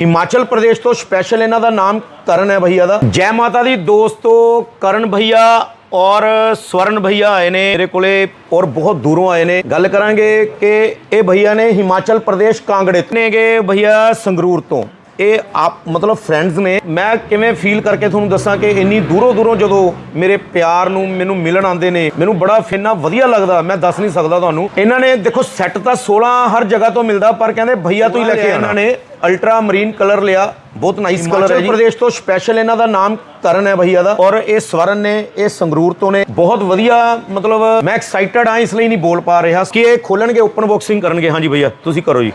ਹਿਮਾਚਲ ਪ੍ਰਦੇਸ਼ ਤੋਂ ਸਪੈਸ਼ਲ ਇਹਨਾਂ ਦਾ ਨਾਮ ਕਰਨ ਹੈ ਭਈਆ ਦਾ। ਜੈ ਮਾਤਾ ਦੀ ਦੋਸਤੋ ਕਰਨ ਭਈਆ ਔਰ ਸਵਰਨ ਭਈਆ ਆਏ ਨੇ ਮੇਰੇ ਕੋਲੇ ਔਰ ਬਹੁਤ ਦੂਰੋਂ ਆਏ ਨੇ। ਗੱਲ ਕਰਾਂਗੇ ਕਿ ਇਹ ਭਈਆ ਨੇ ਹਿਮਾਚਲ ਪ੍ਰਦੇਸ਼ ਕਾਂਗੜੇ ਤੋਂ। ਨੇਗੇ ਭਈਆ ਸੰਗਰੂਰ ਤੋਂ। ਇਹ ਆਪ ਮਤਲਬ ਫਰੈਂਡਸ ਨੇ ਮੈਂ ਕਿਵੇਂ ਫੀਲ ਕਰਕੇ ਤੁਹਾਨੂੰ ਦੱਸਾਂ ਕਿ ਇੰਨੀ ਦੂਰੋਂ ਦੂਰੋਂ ਜਦੋਂ ਮੇਰੇ ਪਿਆਰ ਨੂੰ ਮੈਨੂੰ ਮਿਲਣ ਆਉਂਦੇ ਨੇ ਮੈਨੂੰ ਬੜਾ ਫਿੰਨਾ ਵਧੀਆ ਲੱਗਦਾ ਮੈਂ ਦੱਸ ਨਹੀਂ ਸਕਦਾ ਤੁਹਾਨੂੰ। ਇਹਨਾਂ ਨੇ ਦੇਖੋ ਸੈੱਟ ਤਾਂ 16 ਹਰ ਜਗ੍ਹਾ ਤੋਂ ਮਿਲਦਾ ਪਰ ਕਹਿੰਦੇ ਭਈਆ ਤੋਂ ਹੀ ਲੈ ਕੇ ਇਹਨਾਂ ਨੇ ਅਲਟਰਾ ਮਰੀਨ ਕਲਰ ਲਿਆ ਬਹੁਤ ਨਾਈਸ ਕਲਰ ਹੈ ਜੀ। ਪ੍ਰਦੇਸ਼ ਤੋਂ ਸਪੈਸ਼ਲ ਇਹਨਾਂ ਦਾ ਨਾਮ ਕਰਨ ਹੈ ਭਈਆ ਦਾ। ਔਰ ਇਹ ਸਵਰਨ ਨੇ ਇਹ ਸੰਗਰੂਰ ਤੋਂ ਨੇ। ਬਹੁਤ ਵਧੀਆ ਮਤਲਬ ਮੈਂ ਐਕਸਾਈਟਡ ਆ ਇਸ ਲਈ ਨਹੀਂ ਬੋਲ ਪਾ ਰਿਹਾ ਕਿ ਇਹ ਖੋਲਣਗੇ ਓਪਨ ਬਾਕਸਿੰਗ ਕਰਨਗੇ। ਹਾਂਜੀ ਭਈਆ ਤੁਸੀਂ ਕਰੋ ਜੀ।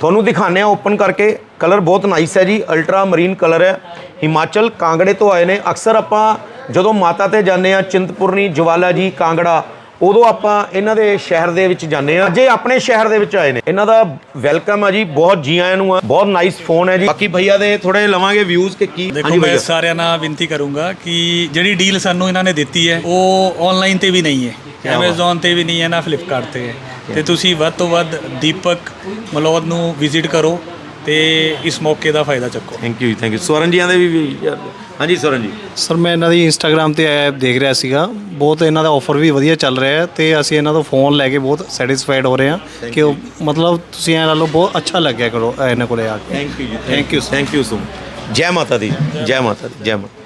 ਤੁਹਾਨੂੰ ਦਿਖਾਣੇ ਆ ਓਪਨ ਕਰਕੇ। ਕਲਰ ਬਹੁਤ ਨਾਈਸ ਹੈ ਜੀ ਅਲਟਰਾ ਮਰੀਨ ਕਲਰ ਹੈ। ਹਿਮਾਚਲ ਕਾਂਗੜੇ ਤੋਂ ਆਏ ਨੇ। ਅਕਸਰ ਆਪਾਂ ਜਦੋਂ ਮਾਤਾ ਤੇ ਜਾਂਦੇ ਆ ਚਿੰਤਪੁਰਨੀ, ਜਵਾਲਾ ਜੀ, ਕਾਂਗੜਾ ਉਦੋਂ ਆਪਾਂ ਇਹਨਾਂ ਦੇ ਸ਼ਹਿਰ ਦੇ ਵਿੱਚ ਜਾਂਦੇ ਆ ਜੇ ਆਪਣੇ ਸ਼ਹਿਰ ਦੇ ਵਿੱਚ ਆਏ ਨੇ। ਇਹਨਾਂ ਦਾ ਵੈਲਕਮ ਆ ਜੀ। ਬਹੁਤ ਜੀ ਆਇਆਂ ਨੂੰ ਆ। ਬਹੁਤ ਨਾਈਸ ਫੋਨ ਹੈ ਜੀ। ਬਾਕੀ ਭਈਆ ਦੇ ਥੋੜੇ ਲਵਾਂਗੇ ਵਿਊਜ਼ ਕਿ ਕੀ। ਦੇਖੋ ਮੈਂ ਸਾਰਿਆਂ ਨਾਲ ਬੇਨਤੀ ਕਰੂੰਗਾ ਕਿ ਜਿਹੜੀ ਡੀਲ ਸਾਨੂੰ ਇਹਨਾਂ ਨੇ ਦਿੱਤੀ ਹੈ ਉਹ ਆਨਲਾਈਨ ਤੇ ਵੀ ਨਹੀਂ ਹੈ। Amazon ਤੇ ਵੀ ਨਹੀਂ ਹੈ ਨਾ Flipkart ਤੇ ਹੈ। ਤੇ ਤੁਸੀਂ ਵੱਧ ਤੋਂ ਵੱਧ ਦੀਪਕ ਮਲੌਦ ਨੂੰ ਵਿਜ਼ਿਟ ਕਰੋ ਤੇ ਇਸ ਮੌਕੇ ਦਾ ਫਾਇਦਾ ਚੱਕੋ। Thank you thank you Swaran ਜੀਆਂ ਦੇ ਵੀ ਯਾਰ ਹਾਂਜੀ ਸਵਰਨ ਜੀ। ਸਰ ਮੈਂ ਇਹਨਾਂ ਦੀ ਇੰਸਟਾਗ੍ਰam ਤੇ ਐਪ ਦੇਖ ਰਿਹਾ ਸੀਗਾ। ਬਹੁਤ ਇਹਨਾਂ ਦਾ ਆਫਰ ਵੀ ਵਧੀਆ ਚੱਲ ਰਿਹਾ ਹੈ ਤੇ ਅਸੀਂ ਇਹਨਾਂ ਤੋਂ ਫੋਨ ਲੈ ਕੇ ਬਹੁਤ ਸੈਟੀਸਫਾਈਡ ਹੋ ਰਹੇ ਹਾਂ ਕਿ ਉਹ ਮਤਲਬ ਤੁਸੀਂ ਐ ਲਾ ਲਓ ਬਹੁਤ ਅੱਛਾ ਲੱਗਿਆ ਕਰੋ ਇਹਨਾਂ ਕੋਲੇ ਆ ਕੇ। ਥੈਂਕ ਯੂ ਜੀ you, sir. Thank you so ਜੈ ਮਾਤਾ ਦੀ ਜੈ ਮਾਤਾ ਦੀ ਜੈ ਮਾਤਾ